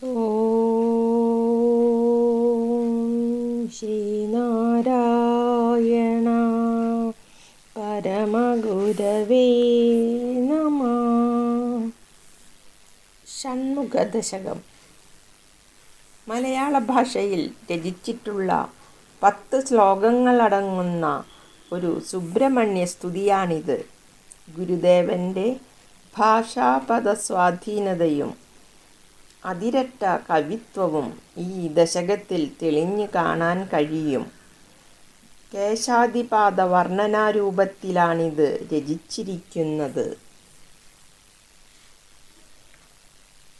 ശ്രീനാരായണ പരമഗുരവേ നമ. ഷൺമുഖദശകം. മലയാള ഭാഷയിൽ രചിച്ചിട്ടുള്ള പത്ത് ശ്ലോകങ്ങളടങ്ങുന്ന ഒരു സുബ്രഹ്മണ്യ സ്തുതിയാണിത്. ഗുരുദേവന്റെ ഭാഷാപദസ്വാധീനതയും അതിരറ്റ കവിത്വവും ഈ ദശകത്തിൽ തെളിഞ്ഞു കാണാൻ കഴിയും. കേശാദിപാത വർണനാരൂപത്തിലാണിത് രചിച്ചിരിക്കുന്നത്.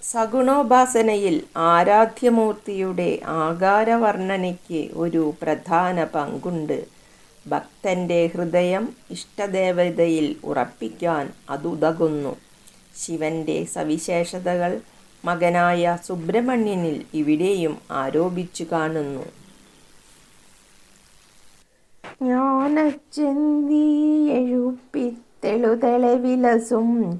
സഗുണോപാസനയിൽ ആരാധ്യമൂർത്തിയുടെ ആകാരവർണനയ്ക്ക് ഒരു പ്രധാന പങ്കുണ്ട്. ഭക്തന്റെ ഹൃദയം ഇഷ്ടദേവതയിൽ ഉറപ്പിക്കാൻ അതുതകുന്നു. ശിവന്റെ സവിശേഷതകൾ മകനായ സുബ്രഹ്മണ്യനിൽ ഇവിടെയും ആരോപിച്ചു കാണുന്നു. ജ്ഞാനച്ചെന്തിയെഴുപ്പിത്തെളുതെളെ വിലസും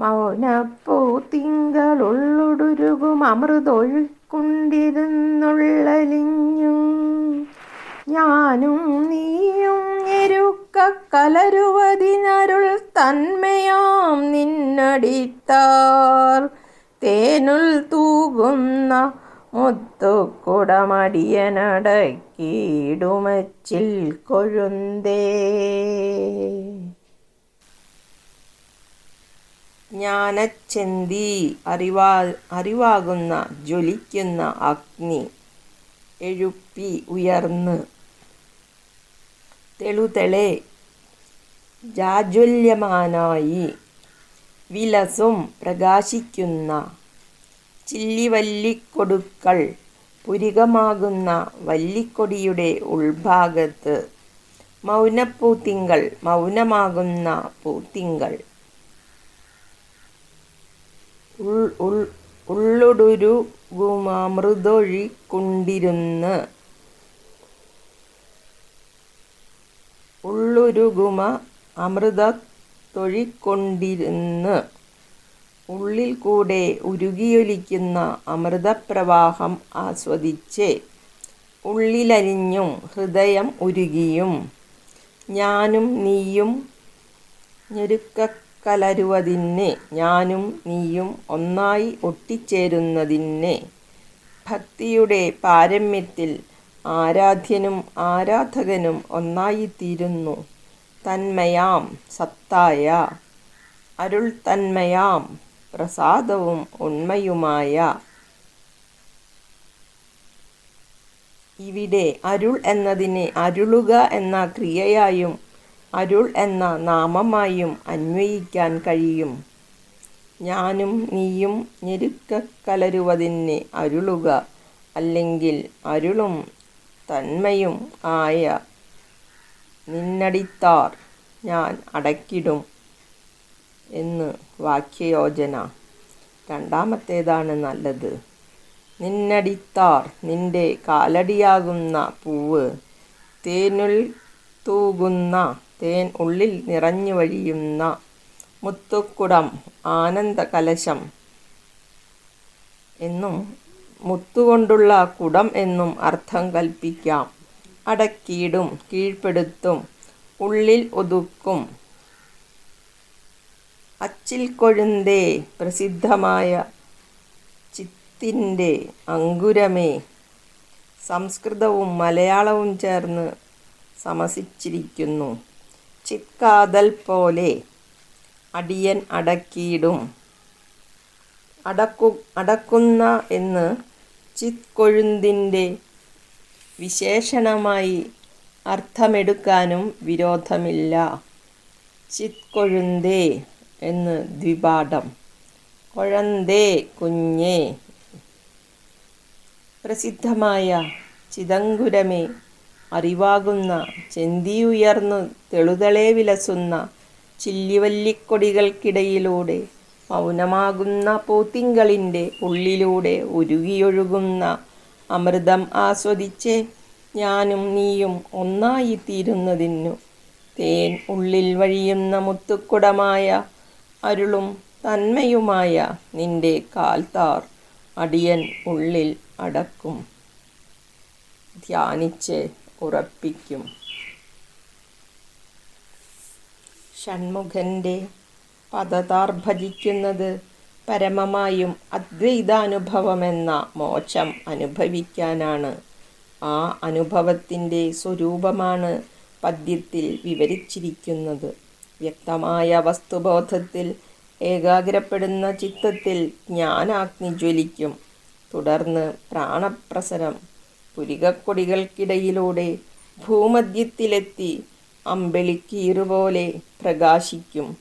മൗനപ്പൂ തിങ്കളുള്ളൊടുരുകും അമൃതൊഴുക്കൊണ്ടിരുന്നുള്ളലിഞ്ഞും. ഞാനും നീയും എരുക്ക കലരുവതിനരുൾ തന്മയാം നിന്നടിത്താർ. തേനുൽ തൂകുന്ന മുത്തുക്കുടമടിയനടക്കിടുമച്ചിൽ കൊഴുന്തേ. ജ്ഞാനച്ചെന്തി അറിവാ അറിവാകുന്ന ജ്വലിക്കുന്ന അഗ്നി എഴുപ്പി ഉയർന്ന് തെളുതെളെ ജാജ്വല്യമാനായി വിലസും പ്രകാശിക്കുന്ന ചില്ലിവല്ലിക്കൊടുക്കൾ പുരികമാകുന്ന വല്ലിക്കൊടിയുടെ ഉൾഭാഗത്ത് മൗനപ്പൂത്തിങ്കൾ മൗനമാകുന്ന പൂത്തിങ്കൾ. ഉൾ ഉൾ ഉള്ളുരുകുമ ഉള്ളുരുകുമ അമൃതത്തൊഴിക്കൊണ്ടിരുന്ന് ഉള്ളിൽ കൂടെ ഉരുകിയൊലിക്കുന്ന അമൃതപ്രവാഹം ആസ്വദിച്ച് ഉള്ളിലരിഞ്ഞും ഹൃദയം ഉരുകിയും ഞാനും നീയും ഞെരുക്കക്കലരുവതിന് ഞാനും നീയും ഒന്നായി ഒട്ടിച്ചേരുന്നതിന് ഭക്തിയുടെ പാരമ്യത്തിൽ ആരാധ്യനും ആരാധകനും ഒന്നായിത്തീരുന്നു. തന്മയാം സത്തായ. അരുൾ തന്മയാം പ്രസാദവും ഉണ്മയുമായ. ഇവിടെ അരുൾ എന്നതിനെ അരുളുക എന്ന ക്രിയയായും അരുൾ എന്ന നാമമായും അന്വയിക്കാൻ കഴിയും. ഞാനും നീയും ഞെരുക്കക്കലരുവതിന് അരുളുക. അല്ലെങ്കിൽ അരുളും തന്മയും ആയ നിന്നടിത്താർ ഞാൻ അടക്കിടും എന്ന് വാക്യയോജന. രണ്ടാമത്തേതാണ് നല്ലത്. നിന്നടിത്താർ നിന്റെ കാലടിയാകുന്ന പൂവ് തേനുൽ തൂകുന്ന തേൻ ഉള്ളിൽ നിറഞ്ഞു വഴിയുന്ന മുത്തുക്കുടം ആനന്ദ കലശം എന്നും മുത്തുകൊണ്ടുള്ള കുടം എന്നും അർത്ഥം കൽപ്പിക്കാം. അടക്കിയിടും കീഴ്പ്പെടുത്തും ഉള്ളിൽ ഒതുക്കും. അച്ചിൽ കൊഴുന്തേ പ്രസിദ്ധമായ ചിത്തിന്റെ അങ്കുരമേ. സംസ്കൃതവും മലയാളവും ചേർന്ന് സമസിച്ചിരിക്കുന്നു. ചിത്കാതൽ പോലെ അടിയൻ അടക്കിയിടും. അടക്കു അടക്കുന്ന എന്ന് ചിത് ചിത്കൊഴുന്തിന്റെ വിശേഷണമായി അർത്ഥമെടുക്കാനും വിരോധമില്ല. ചിത്കൊഴുന്തേ എന്ന് ദ്വിപാഠം. കൊഴന്തേ കുഞ്ഞേ. പ്രസിദ്ധമായ ചിദംഗുരമേ അറിവാകുന്ന ചെന്തിയുയർന്നു തെളുതളെ വിലസുന്ന ചില്ലിവല്ലിക്കൊടികൾക്കിടയിലൂടെ മൗനമാകുന്ന പൂത്തിങ്കളിന്റെ ഉള്ളിലൂടെ ഉരുകിയൊഴുകുന്ന അമൃതം ആസ്വദിച്ച്. ഞാനും നീയും ഒന്നായിത്തീരുന്നതിനു തേൻ ഉള്ളിൽ വഴിയുന്ന മുത്തുക്കുടമായ അരുളും തന്മയുമായ നിന്റെ കാൽത്താർ അടിയൻ ഉള്ളിൽ അടക്കും. ധ്യാനിച്ച് ഉറപ്പിക്കും. ഷൺമുഖന്റെ പദതാർ ഭജിക്കുന്നത് പരമമായും അദ്വൈതാനുഭവമെന്ന മോക്ഷം അനുഭവിക്കാനാണ്. ആ അനുഭവത്തിന്റെ സ്വരൂപമാണ് പദ്യത്തിൽ വിവരിച്ചിരിക്കുന്നത്. വ്യക്തമായ വസ്തുബോധത്തിൽ ഏകാഗ്രപ്പെടുന്ന ചിത്തത്തിൽ ജ്ഞാനാഗ്നി ജ്വലിക്കും. തുടർന്ന് പ്രാണപ്രസരം പുരികക്കൊടികൾക്കിടയിലൂടെ ഭൂമധ്യത്തിലെത്തി അമ്പിളിക്കീറുപോലെ പ്രകാശിക്കും.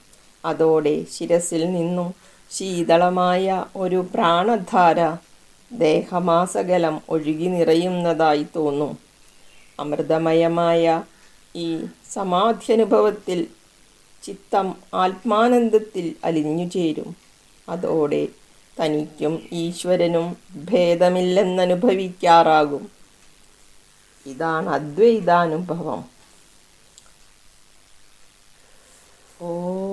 അതോടെ ശിരസിൽ നിന്നും ശീതളമായ ഒരു പ്രാണധാര ദേഹമാസകലം ഒഴുകി നിറയുന്നതായി തോന്നും. അമൃതമയമായ ഈ സമാധ്യനുഭവത്തിൽ ചിത്തം ആത്മാനന്ദത്തിൽ അലിഞ്ഞു ചേരും. അതോടെ തനിക്കും ഈശ്വരനും ഭേദമില്ലെന്നനുഭവിക്കാറാകും. ഇതാണ് അദ്വൈതാനുഭവം. ഓം